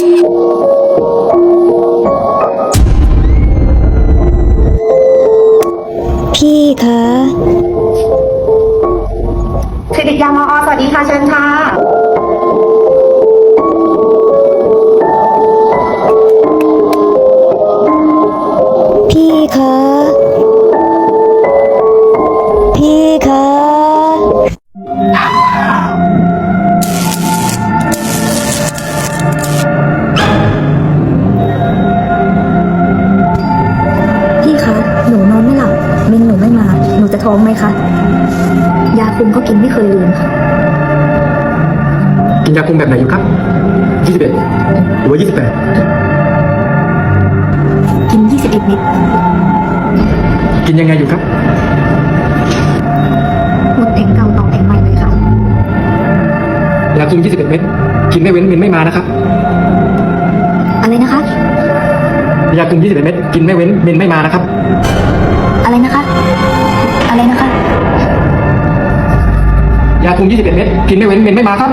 พี่คะคลินิกยามออสวัสดีค่ะเชิญค่ะ พี่คะ ท้องไหมคะ ยาคุมก็กินไม่เคยลืมค่ะ กินยาคุมแบบไหนอยู่ครับ21หรือว่ากิน 21 เม็ด28กินยังไงอยู่ครับหมดแผงเก่าต่อแผงใหม่เลยค่ะ ยาคุม 21 เม็ด กินไม่เว้นมินไม่มานะครับ อะไรนะคะ ยาคุม 21 เม็ด กินไม่เว้นมินไม่มานะครับ อะไรนะคะาคุม 21 เม็ดกินไม่เว้นเม็ดไม่มาครับ